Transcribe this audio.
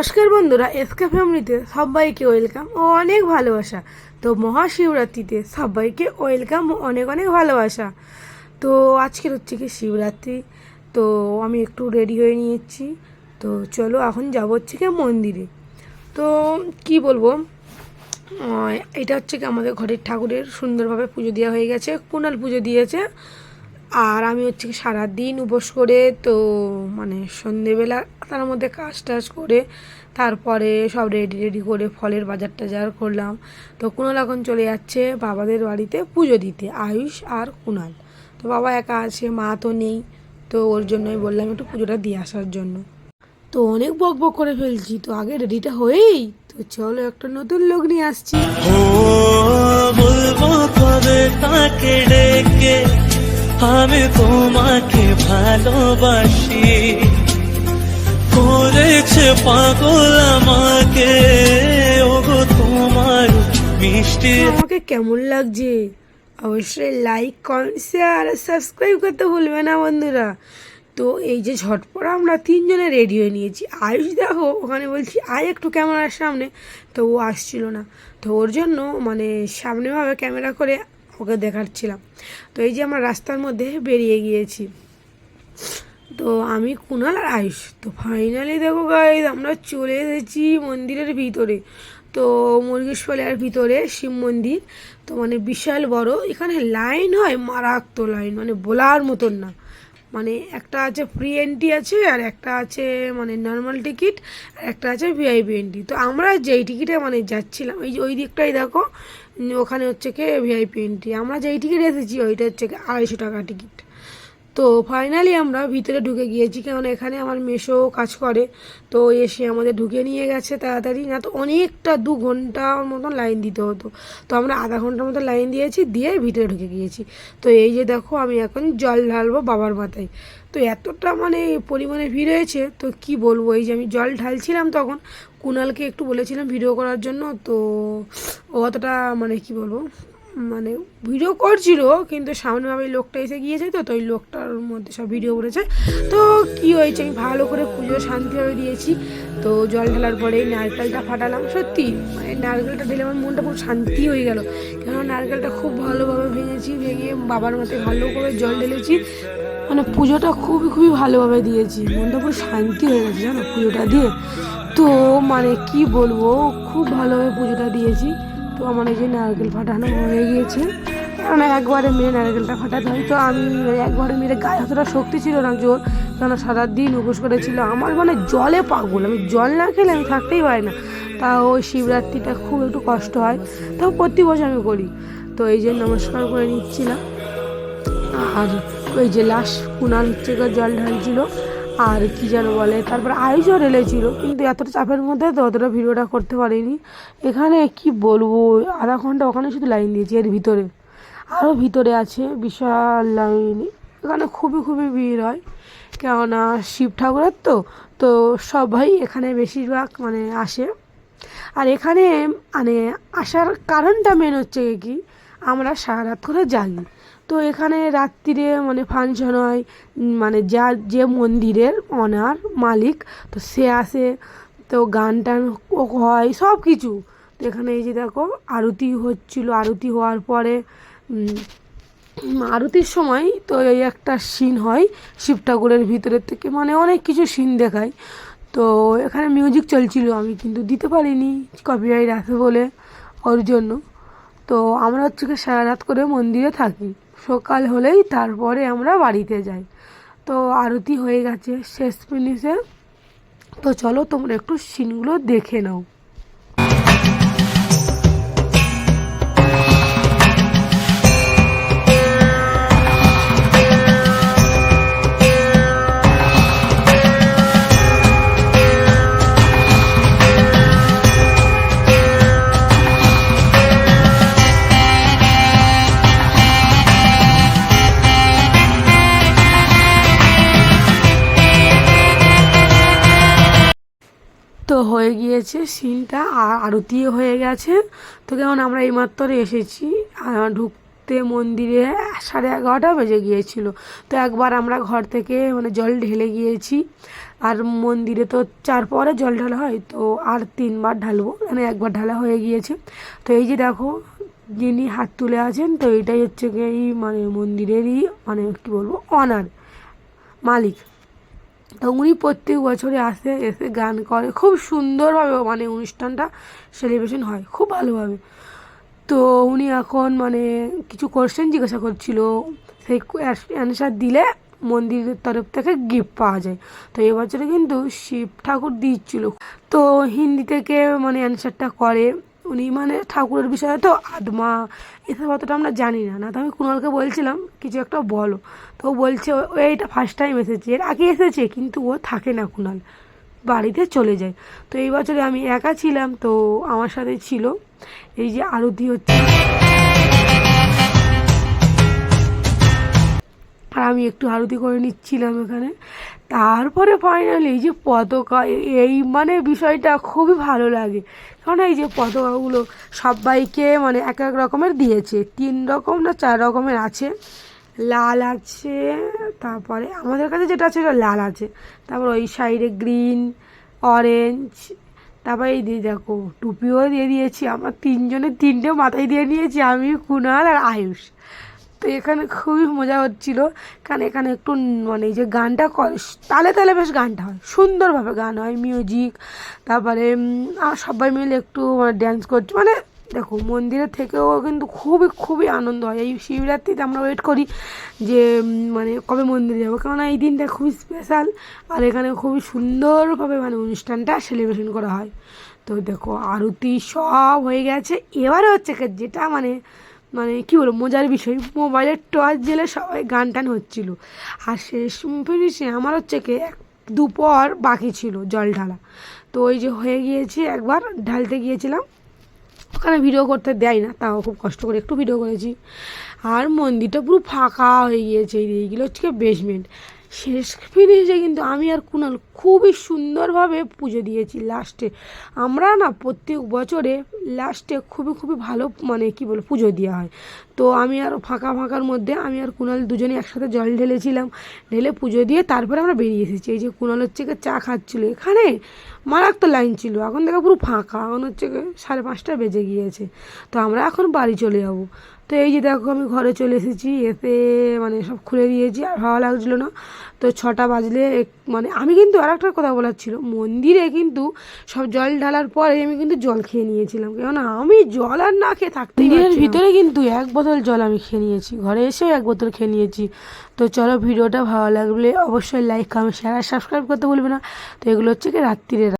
নমস্কার বন্ধুরা, এসকে ফ্যামিলিতে সবাইকে ওয়েলকাম ও অনেক ভালোবাসা। তো মহাশিবরাত্রিতে সবাইকে ওয়েলকাম ও অনেক অনেক ভালোবাসা। তো আজকের হচ্ছে কি শিবরাত্রি, তো আমি একটু রেডি হয়ে নিয়েছি। তো চলো এখন যাব হচ্ছে কি মন্দিরে। তো কি বলব এটা হচ্ছে কি আমাদের ঘরের ঠাকুরের সুন্দরভাবে পুজো দেওয়া হয়ে গেছে কুণাল পুজো দিয়েছে। আর আমি হচ্ছে কি সারাদিন উপোস করে তো মানে সন্ধেবেলা তার মধ্যে কাজ টাজ করে তারপরে সব রেডি রেডি করে ফলের বাজার টাজার করলাম। তো কুণাল এখন চলে যাচ্ছে বাবাদের বাড়িতে পুজো দিতে, আয়ুষ আর কুণাল তো বাবা একা আছে, মা তো নেই, তো ওর জন্যই বললাম একটু পুজোটা দিয়ে আসার জন্য। তো অনেক বক বক করে ফেলছি, তো আগে রেডিটা হয়েই। তো চলো একটা নতুন লোক নিয়ে আসছি। আমি তোমাকে ভালোবাসি। করেছে পাগল আমাকে। ওগো, তোমার মিষ্টি। আমাকে কেমন লাগছে? অবশ্যই লাইক কমেন্ট শেয়ার আর সাবস্ক্রাইব করতে ভুলবে না বন্ধুরা। তো এই যে ঝটপট আমরা তিনজনে রেডি হয়ে নিয়েছি। আয়ুষ দেখো, ওখানে বলছি, আয় একটু ক্যামেরার সামনে। তো ও আসছিল না। তো ওর জন্য মানে সামনেভাবে ক্যামেরা করে ওকে দেখাচ্ছিলাম। তো এই যে আমরা রাস্তার মধ্যে বেরিয়ে গিয়েছি। তো আমি কুণাল আর আয়ুষ। তো ফাইনালি দেখো গাইজ আমরা চলে এসেছি মন্দিরের ভিতরে। তো মুরগেশ্বরের ভিতরে শিব মন্দির। তো মানে বিশাল বড়। এখানে লাইন হয় মারাত্মক লাইন মানে বলার মতন না। মানে একটা আছে ফ্রি এন্ট্রি আছে আর একটা আছে মানে নর্মাল টিকিট আর একটা আছে ভিআইপি এন্ট্রি তো আমরা যেই টিকিটে মানে যাচ্ছিলাম, এই যে ওই দিকটাই দেখো। ওখানে হচ্ছে কি ভিআইপি এন্ট্রি আমরা যেই টিকিট এসেছি ওইটা হচ্ছে আড়াইশো টাকা টিকিট তো ফাইনালি আমরা ভিতরে ঢুকে গিয়েছি কারণ এখানে আমার মেশো কাজ করে, তো এসে আমাদের ঢুকে নিয়ে গেছে তাড়াতাড়ি, না তো অনেকটা দু ঘণ্টার মতন লাইন দিতে হতো। তো আমরা আধা ঘণ্টার মতো লাইন দিয়েছি, দিয়ে ভিতরে ঢুকে গিয়েছি। তো এই যে দেখো, আমি এখন জল ঢালবো বাবার মাথায়। তো এতটা মানে পরিমাণে ভিড় হয়েছে, তো কি বলব, এই যে আমি জল ঢালছিলাম তখন কুনালকে একটু বলেছিলাম ভিডিও করার জন্য, তো অতটা মানে কি বলব মানে ভিডিও করছিল, কিন্তু সামনেভাবে লোকটা এসে গিয়েছে তো তো ওই লোকটার মধ্যে সব ভিডিও করেছে তো কি হয়েছে? আমি ভালো করে পুজো শান্তিভাবে দিয়েছি। তো জল ঢালার পরে নারকেলটা ফাটালাম। সত্যি মানে নারকেলটা দিলে আমার মনটা পুরো শান্তি হয়ে গেল। কেননা নারকেলটা খুব ভালোভাবে ভেঙেছি, ভেঙে বাবার মাথায় ভালো করে জল ঢেলেছি। মানে পুজোটা খুবই খুবই ভালোভাবে দিয়েছি। মনটা পুরো শান্তি হয়ে গেছে, জানো, পুজোটা দিয়ে। তো মানে কি বলব, খুব ভালোভাবে পুজোটা দিয়েছি। তো আমার এই যে নারকেল ফাটানো হয়ে গিয়েছে। কারণ একবারে মেরে নারকেলটা ফাটাতে হয়। তো আমি একবারে মেরে গায়ে অতটা শক্তি ছিল না, জোর। কেন সারা দিন উপোস করেছিল। আমার মানে জলে পাগল। আমি জল না খেলে আমি থাকতেই পারি না। তা ওই শিবরাত্রিটা খুব একটু কষ্ট হয়। তাও প্রতি বছর আমি করি। তো এই যে নমস্কার করে নিচ্ছিলাম। আর ওই যে লাশ কুনাল হচ্ছে জল ঢালছিল। আর কি যেন বলে, তারপর আয়ুষও ঢেলেছিল কিন্তু এতটা চাপের মধ্যে তো অতটা ভিডিওটা করতে পারিনি। এখানে কি বলব, আধা ঘণ্টা ওখানে শুধু লাইন দিয়েছি, এর ভিতরে। আরও ভিতরে আছে বিশাল লাইন। এখানে খুবই খুবই ভিড় হয়, কেননা শিব ঠাকুরের তো তো সবাই এখানে বেশিরভাগ মানে আসে। আর এখানে মানে আসার কারণটা মেন হচ্ছে কি, আমরা সারা রাত করে জাগি তো এখানে রাত্রিরে মানে ফাংশন হয় মানে যা যে মন্দিরের অনার মালিক, তো সে আসে, তো গান টান হয়, সব কিছু। তো এখানে এই যে দেখো, আরতি হচ্ছিল, আরতি হওয়ার পরে আরতির সময় তো এই একটা সিন হয়, শিব ঠাকুরের ভিতরের থেকে মানে অনেক কিছু সিন দেখায়। তো এখানে মিউজিক চলছিল, আমি কিন্তু দিতে পারিনি কপিরাইট আছে বলে, ওর জন্য। তো আমরা হচ্ছে সারা রাত করে মন্দিরে থাকি। সকাল হলেই তারপরে আমরা বাড়িতে যাই। তো আরতি হয়ে গেছে, শেষ ফিনিশে। তো চলো তোমরা একটু সিনগুলো দেখে নাও। হয়ে গিয়েছে সিনটা, আর আরতিও হয়ে গেছে। তো কেমন, আমরা এইমাত্র এসেছি আর ঢুকতে মন্দিরে সাড়ে এগারোটা বেজে গিয়েছিল। তো একবার আমরা ঘর থেকে মানে জল ঢেলে গিয়েছি। আর মন্দিরে তো চার পরে জল ঢালা হয়, তো আর তিনবার ঢালবো মানে একবার ঢালা হয়ে গিয়েছে। তো এই যে দেখো, যিনি হাত তুলে আছেন, তো এটাই হচ্ছে এই মানে মন্দিরেরই মানে কী বলব অনার মালিক। তো উনি প্রত্যেক বছরে আসে, এসে গান করে। খুব সুন্দরভাবে মানে অনুষ্ঠানটা সেলিব্রেশন হয়, খুব ভালোভাবে। তো উনি এখন মানে কিছু কোশ্চেন জিজ্ঞাসা করছিল, সেই অ্যান্সার দিলে মন্দিরের তরফ থেকে গিফট পাওয়া যায়। তো এবছরে কিন্তু শিব ঠাকুর দিচ্ছিল। তো হিন্দি থেকে মানে অ্যান্সারটা করে। উনি মানে ঠাকুরের বিষয়ে তো আদমা এসব অতটা আমরা জানি না। না তো আমি কুণালকে বলছিলাম, কিছু একটা বলো। তো বলছে, ও এইটা ফার্স্ট টাইম এসেছে। এর আগে এসেছে, কিন্তু ও থাকে না কুণাল। বাড়িতে চলে যায়। তো এই বছরে আমি একা ছিলাম, তো আমার সাথে ছিল এই যে আরতি হচ্ছে। আর আমি একটু আরতি করে নিচ্ছিলাম এখানে। তারপরে ফাইনালি এই যে পতাকা, এই মানে বিষয়টা খুবই ভালো লাগে। কারণ এই যে পতাকাগুলো সবাইকে মানে এক এক রকমের দিয়েছে। তিন রকম না চার রকমের আছে। লাল আছে, তারপরে আমাদের কাছে যেটা আছে সেটা লাল আছে। তারপর ওই সাইডে গ্রিন অরেঞ্জ তারপরে এই দিয়ে দেখো, টুপিও দিয়ে দিয়েছি। আমার তিনজনে তিনটে মাথায় দিয়ে নিয়েছি, আমি কুনাল আর আয়ুষ। তো এখানে খুবই মজা হচ্ছিল। কারণ এখানে একটু মানে যে গানটা করে, তালে তালে বেশ গানটা হয়, সুন্দরভাবে গান হয় মিউজিক তারপরে সবাই মিলে একটু ড্যান্স করছে। মানে দেখো, মন্দিরের থেকেও কিন্তু খুবই খুবই আনন্দ হয়। এই শিবরাত্রিতে আমরা ওয়েট করি যে মানে কবে মন্দিরে যাব। কেননা এই দিনটা খুবই স্পেশাল আর এখানে খুবই সুন্দরভাবে মানে অনুষ্ঠানটা সেলিব্রেশন করা হয়। তো দেখো, আরতি সব হয়ে গেছে। এবারে হচ্ছে যেটা মানে মানে কী বলব, মজার বিষয়। মোবাইলের টর্চ জেলে সবাই গান টান হচ্ছিল। আর শেষ ফিনিশে আমার হচ্ছে কি, এক দুপর বাকি ছিল জল ঢালা। তো ওই যে হয়ে গিয়েছে, একবার ঢালতে গিয়েছিলাম। ওখানে ভিডিও করতে দেয় না, তাও খুব কষ্ট করে একটু ভিডিও করেছি। আর মন্দিরটা পুরো ফাঁকা হয়ে গিয়েছে এইগুলো হচ্ছে বেসমেন্ট শেষ ফিনিশে কিন্তু আমি আর কুণাল খুবই সুন্দরভাবে পুজো দিয়েছি লাস্টে আমরা না প্রত্যেক বছরে লাস্টে খুবই খুবই ভালো মানে কি বলব, পুজো দেওয়া হয়। তো আমি আর ফাঁকা, ফাঁকার মধ্যে আমি আর কুণাল দুজনে একসাথে জল ঢেলেছিলাম। ঢেলে পুজো দিয়ে তারপরে আমরা বেরিয়ে এসেছি। এই যে কুণাল হচ্ছে চা খাচ্ছিলো। এখানে মারাত্মক লাইন ছিল। এখন দেখো পুরো ফাঁকা। এখন হচ্ছে সাড়ে পাঁচটা বেজে গিয়েছে। তো আমরা এখন বাড়ি চলে যাব। তো এই যে দেখো আমি ঘরে চলে এসেছি। এতে মানে সব খুলে দিয়েছি। আর ভালো লাগছিল না। তো ছটা বাজলে মানে আমি কিন্তু আর একটা কথা বলার ছিল মন্দিরে কিন্তু সব জল ঢালার পরে আমি কিন্তু জল খেয়ে নিয়েছিলাম। কেননা আমি জল আর না খেয়ে থাকতে মন্দিরের ভিতরে কিন্তু এক বোতল জল আমি খেয়ে নিয়েছি ঘরে এসেও এক বোতল খেয়ে নিয়েছি। তো চলো ভিডিওটা ভালো লাগলে অবশ্যই লাইক কমেন্ট শেয়ার আর সাবস্ক্রাইব করতে বলবে না। তো এগুলো হচ্ছে কি রাত্রিরে